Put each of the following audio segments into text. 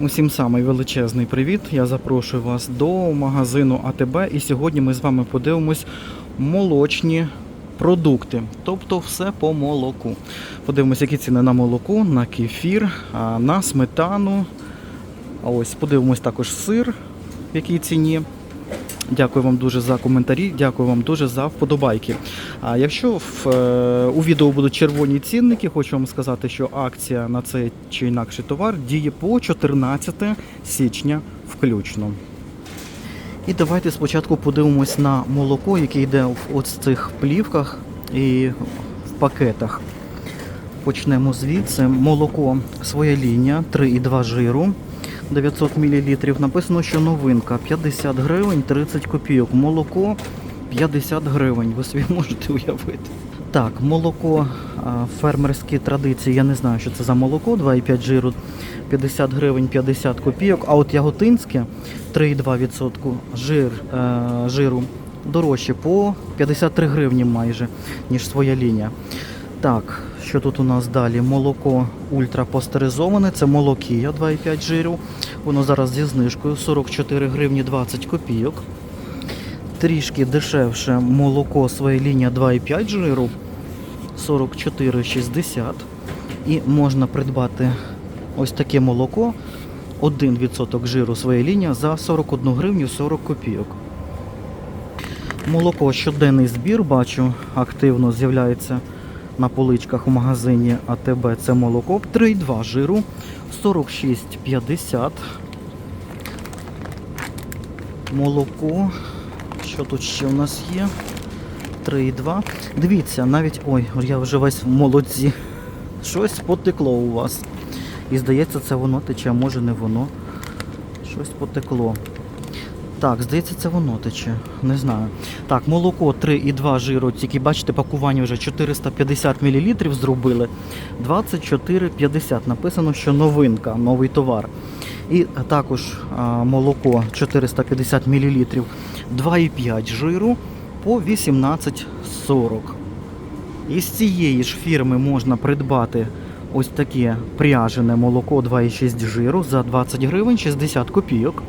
Усім самий величезний привіт. Я запрошую вас до магазину АТБ. І сьогодні ми з вами подивимось молочні продукти, тобто все по молоку. Подивимось, які ціни на молоко, на кефір, на сметану. А ось подивимось також сир, в якій ціні. Дякую вам дуже за коментарі, дякую вам дуже за вподобайки. А якщо в, е, у відео будуть червоні цінники, хочу вам сказати, що акція на цей чи інакший товар діє по 14 січня включно. І давайте спочатку подивимось на молоко, яке йде в ось цих плівках і в пакетах. Почнемо звідси. Молоко своя лінія 3,2 жиру. 900 мл. Написано, що новинка 50 гривень 30 копійок. Молоко 50 гривень. Ви собі можете уявити. Так, молоко фермерські традиції. Я не знаю, що це за молоко. 2,5 жиру 50 гривень 50 копійок. А от яготинське 3,2% жир, е, жиру дорожче по 53 гривні майже, ніж своя лінія. Так, що тут у нас далі? Молоко ультрапастеризоване, це молокія 2,5 жиру. Воно зараз зі знижкою 44 гривні 20 копійок. Трішки дешевше молоко своя лінія 2,5 жиру 44,60. І можна придбати ось таке молоко 1% жиру своя лінія за 41 гривню 40 копійок. Молоко щоденний збір, бачу, активно з'являється на поличках у магазині АТБ. Це молоко 3,2 жиру 46,50. Молоко. Що тут ще у нас є? 3,2. Дивіться, навіть. Ой, я вже весь в молоці. Щось потекло у вас. І здається, це воно тече, а може не воно. Щось потекло. Так, здається, це воно тече. Не знаю. Так, молоко 3,2 жиру, тільки бачите, пакування вже 450 мл зробили. 24,50. Написано, що новинка, новий товар. І також а, молоко 450 мл 2,5 жиру по 18,40. Із цієї ж фірми можна придбати ось таке пряжене молоко 2,6 жиру за 20 гривень 60 копійок.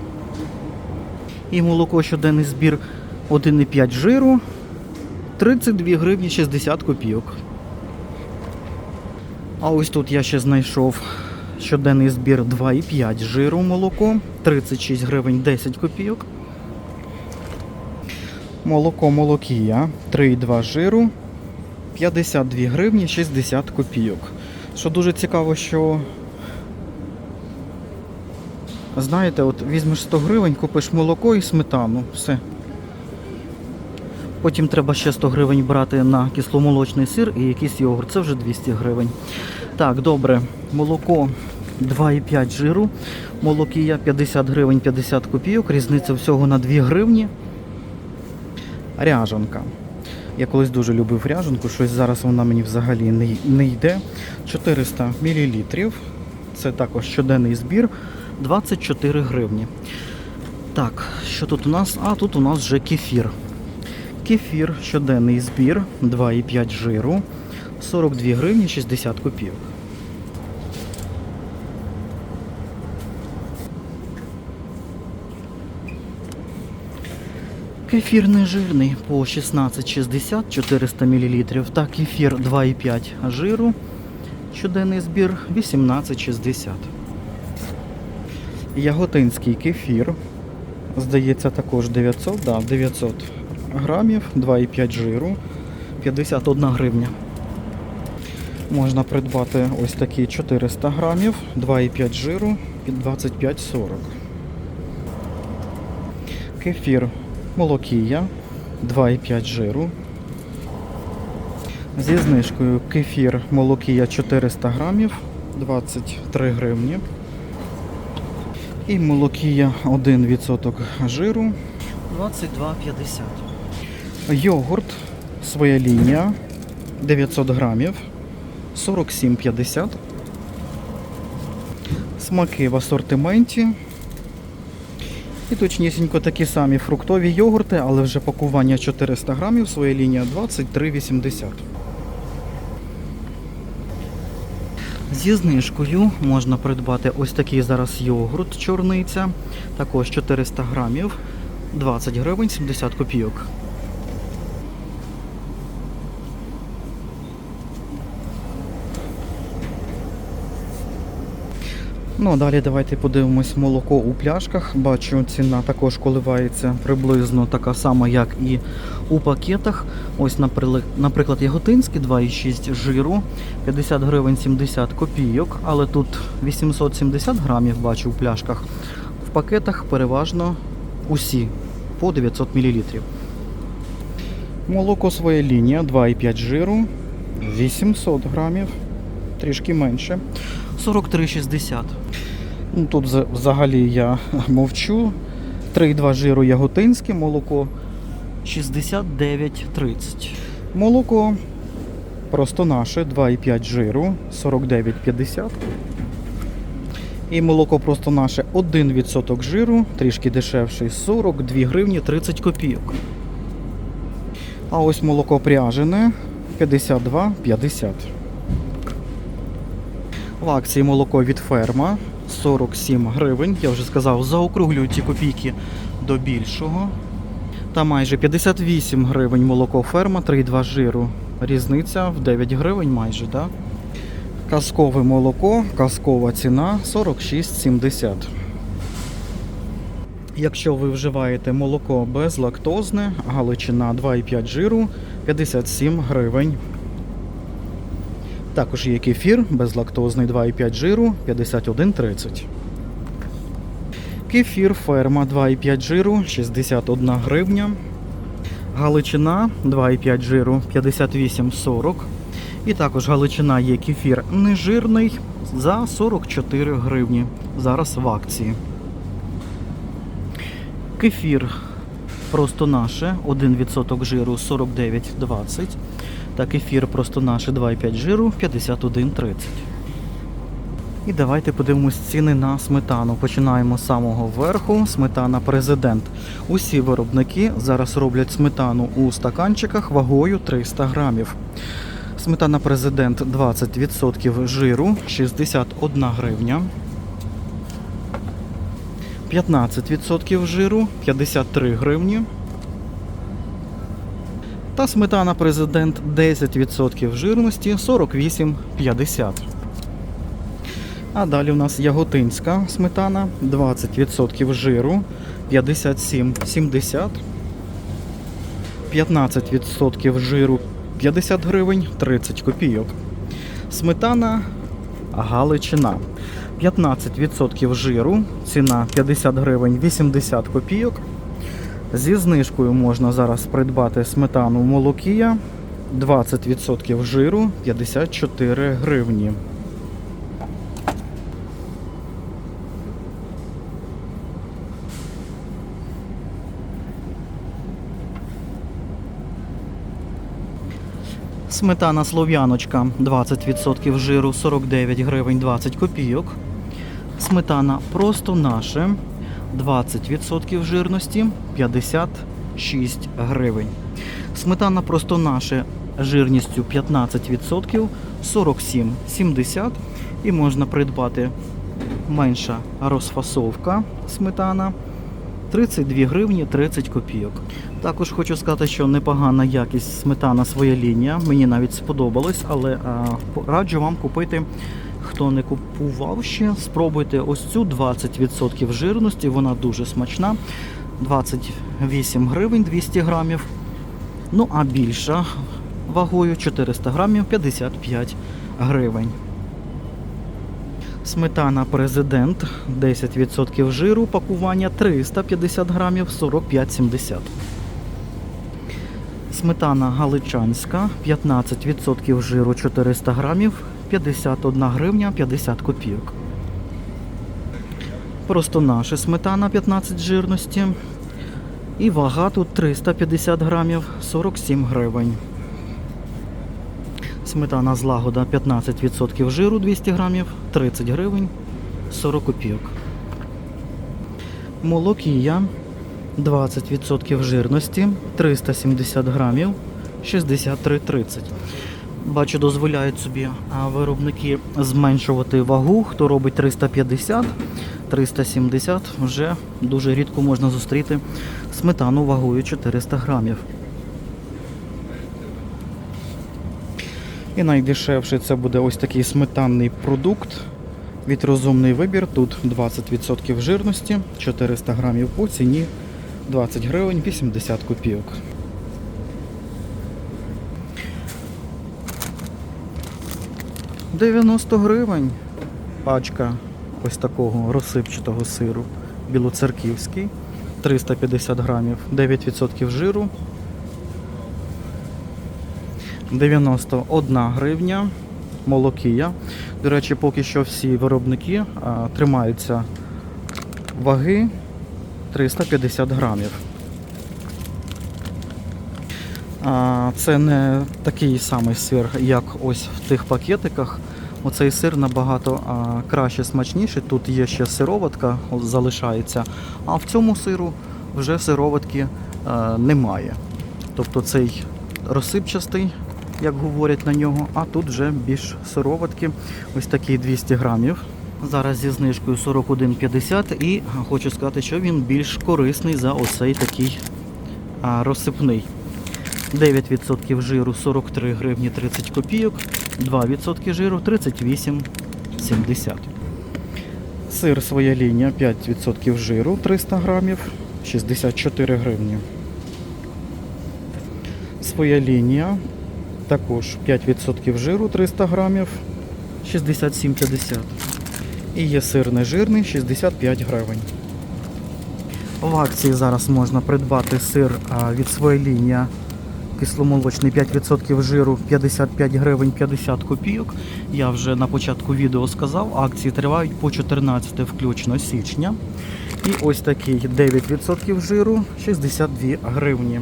І молоко щоденний збір 1,5 жиру 32 гривні 60 копійок. А ось тут я ще знайшов щоденний збір 2,5 жиру молоко 36 гривень 10 копійок. Молоко молокія 3,2 жиру 52 гривні 60 копійок. Що дуже цікаво, що Знаєте, от візьмеш 100 гривень, купиш молоко і сметану. Все. Потім треба ще 100 гривень брати на кисломолочний сир і якийсь йогурт. Це вже 200 гривень. Так, добре. Молоко 2,5 жиру. Молокія 50 гривень 50 копійок. Різниця всього на 2 гривні. Ряжанка. Я колись дуже любив ряжанку, щось зараз вона мені взагалі не, не йде. 400 мл. Це також щоденний збір. 24 гривні. Так, що тут у нас? А тут у нас вже кефір. Кефір, щоденний збір, 2,5 жиру, 42 гривні 60 копійок. Кефір нежирний по 16,60 400 мл. Та кефір 2,5 жиру. Щоденний збір 18,60. Яготинський кефір. Здається, також 900, да, 900 грамів, 2,5 жиру, 51 гривня. Можна придбати ось такі 400 грамів, 2,5 жиру під 25,40. Кефір молокія, 2,5 жиру. Зі знижкою кефір молокія 400 грамів, 23 гривні. І молокія 1% жиру 22,50. Йогурт своя лінія 900 грамів 47,50. Смаки в асортименті. І точнісінько такі самі фруктові йогурти, але вже пакування 400 грамів, своя лінія 23,80. Зі знижкою. Можна придбати ось такий зараз йогурт чорниця, також 400 грамів, 20 гривень 70 копійок. Ну, а далі давайте подивимось молоко у пляшках. Бачу, ціна також коливається приблизно така сама, як і у пакетах. Ось, наприклад, яготинське 2,6 жиру, 50 гривень 70 копійок, але тут 870 грамів бачу у пляшках. В пакетах переважно усі по 900 мл. Молоко своя лінія 2,5 жиру, 800 грамів, трішки менше. 43,60. Ну, тут взагалі я мовчу. 3,2 жиру яготинське молоко 69,30. Молоко просто наше 2,5 жиру 49,50. І молоко просто наше 1% жиру, трішки дешевший 42 гривні 30 копійок. А ось молоко пряжене 52,50. В акції молоко від ферма 47 гривень. Я вже сказав, заокруглюю ці копійки до більшого. Та майже 58 гривень молоко ферма, 3,2 жиру. Різниця в 9 гривень майже, так? Казкове молоко, казкова ціна 46,70. Якщо ви вживаєте молоко безлактозне, галичина 2,5 жиру 57 гривень. Також є кефір безлактозний 2,5 жиру 51,30. Кефір ферма 2,5 жиру 61 гривня. Галичина 2,5 жиру 58,40. І також галичина є кефір нежирний за 44 гривні. Зараз в акції. Кефір просто наше 1% жиру 49,20. Та кефір просто наше 2,5 жиру 51,30. І давайте подивимось ціни на сметану. Починаємо з самого верху. Сметана президент. Усі виробники зараз роблять сметану у стаканчиках вагою 300 грамів. Сметана президент 20% жиру 61 гривня. 15% жиру 53 гривні. Та сметана президент 10% жирності 48,50. А далі у нас яготинська сметана 20% жиру 57,70. 15% жиру 50 гривень 30 копійок. Сметана Галичина. 15% жиру, ціна 50 гривень 80 копійок. Зі знижкою можна зараз придбати сметану молокія 20% жиру 54 гривні. Сметана слов'яночка 20% жиру 49 гривень 20 копійок. Сметана просто наше 20% жирності 56 гривень. Сметана просто наше жирністю 15% 47,70 і можна придбати менша розфасовка сметана 32 гривні 30 копійок. Також хочу сказати, що непогана якість сметана своя лінія. Мені навіть сподобалось, але а, раджу вам купити. Хто не купував ще, спробуйте ось цю 20% жирності, вона дуже смачна. 28 гривень 200 грамів. Ну а більша вагою 400 грамів 55 гривень. Сметана президент 10% жиру, пакування 350 грамів 45,70. Сметана галичанська 15% жиру 400 грамів 51 гривня 50 копійок. Просто наша сметана 15 жирності. І вага тут 350 грамів 47 гривень. Сметана злагода 15% жиру 200 грамів 30 гривень 40 копійок. Молокія 20% жирності 370 грамів 63,30. Бачу, дозволяють собі виробники зменшувати вагу. Хто робить 350, 370, вже дуже рідко можна зустріти сметану вагою 400 грамів. І найдешевший це буде ось такий сметанний продукт від розумний вибір. Тут 20% жирності, 400 грамів по ціні 20 гривень 80 копійок. – 90 гривень пачка ось такого розсипчатого сиру білоцерківський, 350 грамів, 9% жиру, 91 гривня. Молокія. До речі, поки що всі виробники а, тримаються ваги 350 грамів. А, це не такий самий сир, як ось в тих пакетиках. Оцей сир набагато а, краще смачніший. Тут є ще сироватка, залишається, а в цьому сиру вже сироватки а, немає. Тобто цей розсипчастий, як говорять на нього, а тут вже більш сироватки, ось такі 200 грамів. Зараз зі знижкою 41,50 і хочу сказати, що він більш корисний за оцей такий а, розсипний. 9% жиру 43 гривні 30 копійок, 2% жиру 38,70. Сир своя лінія 5% жиру 300 грамів, 64 гривні. Своя лінія також 5% жиру 300 грамів, 67,50. І є сир нежирний 65 гривень. В акції зараз можна придбати сир від своєї лінія кисломолочний 5% жиру 55 гривень 50 копійок. Я вже на початку відео сказав, акції тривають по 14 включно січня. І ось такий 9% жиру 62 гривні.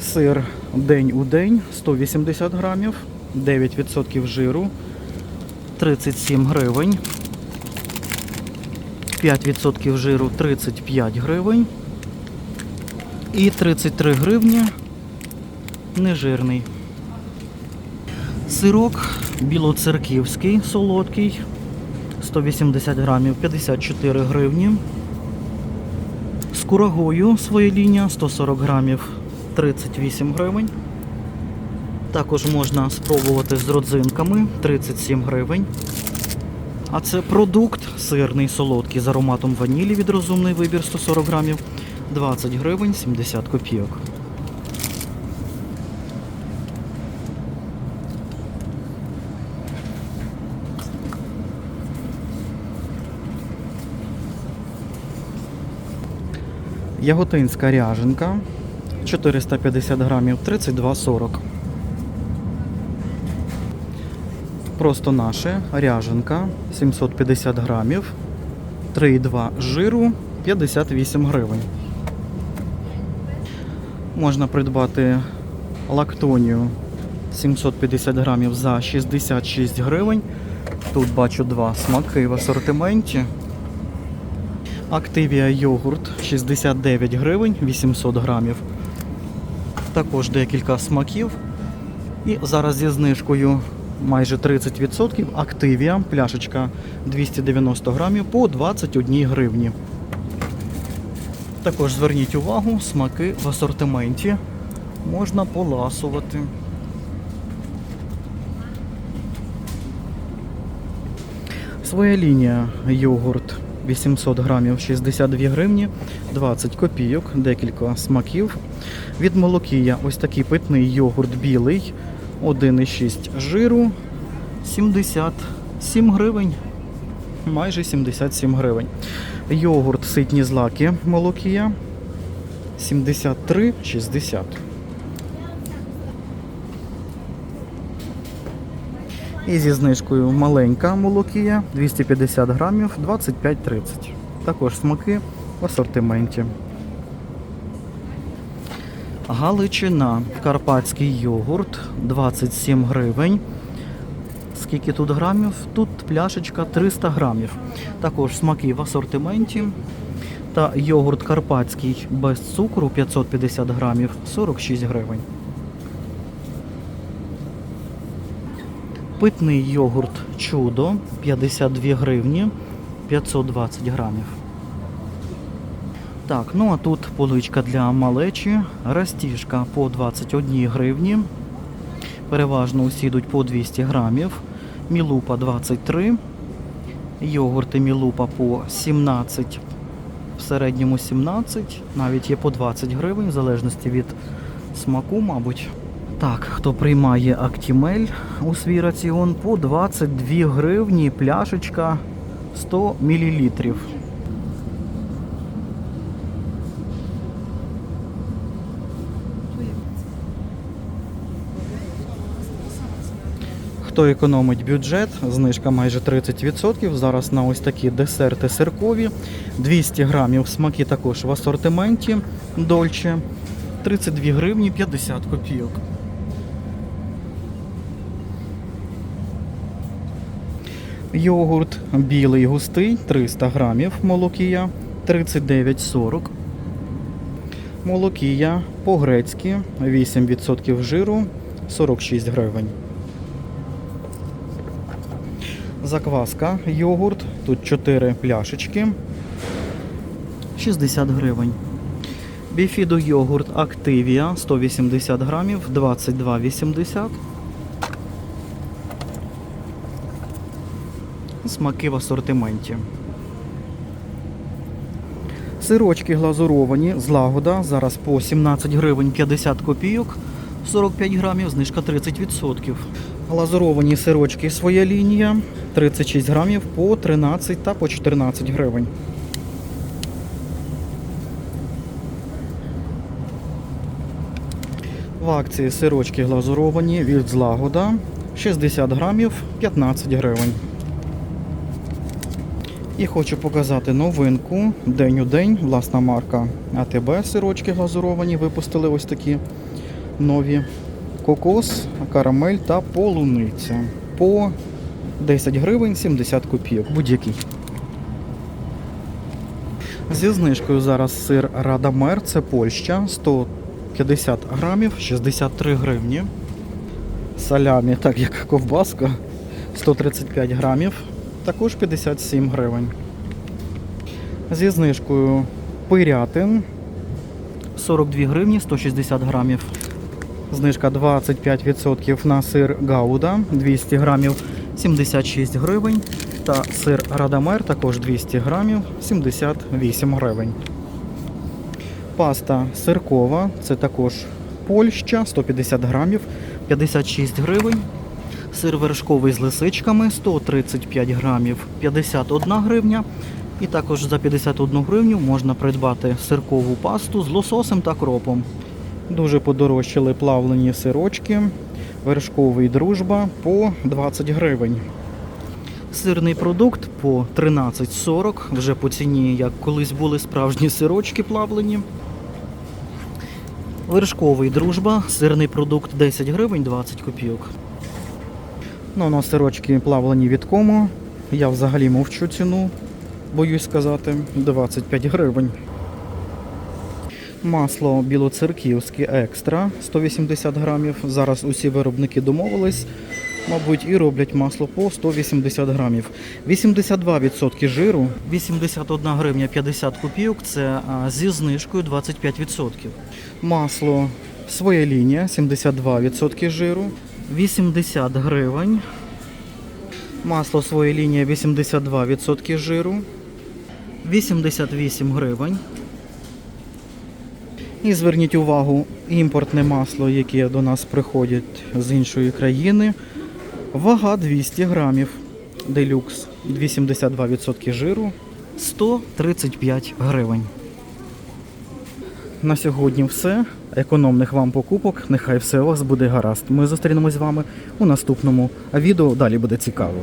Сир день у день 180 грамів, 9% жиру 37 гривень. 5% жиру 35 гривень. І 33 гривні нежирний. Сирок білоцерківський, солодкий, 180 грамів, 54 гривні. З курагою своя лінія 140 грамів, 38 гривень. Також можна спробувати з родзинками 37 гривень. А це продукт сирний солодкий з ароматом ванілі від розумний вибір 140 грамів. 20 гривень 70 копійок. Яготинська ряженка 450 грамів 32,40. Просто наше ряженка 750 грамів 3,2 жиру 58 гривень. Можна придбати лактонію 750 грамів за 66 гривень. Тут бачу два смаки в асортименті. Активія йогурт 69 гривень 800 грамів. Також декілька смаків. І зараз зі знижкою майже 30% Активія, пляшечка 290 грамів по 21 гривні. Також зверніть увагу, смаки в асортименті можна поласувати. Своя лінія йогурт 800 грамів 62 гривні, 20 копійок, декілька смаків. Від молокія ось такий питний йогурт білий, 1,6 жиру, 77 гривень, майже 77 гривень. Йогурт ситні злаки молокія 73,60. І зі знижкою маленька молокія 250 грамів 25,30. Також смаки в асортименті. Галичина. Карпатський йогурт 27 гривень. Скільки тут грамів? Тут пляшечка 300 грамів. Також смаки в асортименті. Та йогурт карпатський без цукру 550 грамів 46 гривень. Питний йогурт чудо 52 гривні 520 грамів. Так, ну а тут поличка для малечі, растіжка по 21 гривні. Переважно усі йдуть по 200 грамів. Мілупа 23. Йогурти Мілупа по 17. В середньому 17. Навіть є по 20 гривень, в залежності від смаку, мабуть. Так, хто приймає Актімель у свій раціон по 22 гривні пляшечка 100 мл. Хто економить бюджет, знижка майже 30%. Зараз на ось такі десерти сиркові. 200 грамів смаки також в асортименті Дольче. 32 гривні 50 копійок. Йогурт білий густий 300 грамів молокія 39,40. Молокія по-грецьки 8% жиру 46 гривень. Закваска, йогурт. Тут 4 пляшечки. 60 гривень. Біфідо йогурт Активія 180 грамів, 22,80. Смаки в асортименті. Сирочки глазуровані, злагода. Зараз по 17 гривень 50 копійок, 45 грамів, знижка 30%. Глазуровані сирочки своя лінія. 36 грамів по 13 та по 14 гривень. В акції сирочки глазуровані від злагода 60 грамів 15 гривень. І хочу показати новинку день у день. Власна марка АТБ сирочки глазуровані. Випустили ось такі нові кокос, карамель та полуниця. По 10 гривень 70 копійок. Будь-який. Зі знижкою зараз сир Радамер, це Польща, 150 грамів, 63 гривні. Салямі, так як ковбаска, 135 грамів, також 57 гривень. Зі знижкою пирятин 42 гривні, 160 грамів. Знижка 25% на сир Гауда 200 грамів 76 гривень. Та сир Радамер також 200 грамів 78 гривень. Паста сиркова, це також Польща 150 грамів 56 гривень. Сир вершковий з лисичками 135 грамів 51 гривня. І також за 51 гривню можна придбати сиркову пасту з лососем та кропом. Дуже подорожчали плавлені сирочки. Вершковий дружба по 20 гривень. Сирний продукт по 13,40, вже по ціні, як колись були справжні сирочки плавлені. Вершковий дружба, сирний продукт 10 гривень 20 копійок. Ну, у нас сирочки плавлені від кому. Я взагалі мовчу ціну, боюсь сказати, 25 гривень. Масло білоцерківське екстра 180 грамів. Зараз усі виробники домовились, мабуть, і роблять масло по 180 грамів. 82% жиру, 81 гривня 50 копійок. Це зі знижкою 25%. Масло своя лінія 72% жиру, 80 гривень. Масло своя лінія 82% жиру, 88 гривень. І зверніть увагу, імпортне масло, яке до нас приходить з іншої країни. Вага 200 грамів. Делюкс 82% жиру 135 гривень. На сьогодні все. Економних вам покупок. Нехай все у вас буде гаразд. Ми зустрінемось з вами у наступному відео. Далі буде цікаво.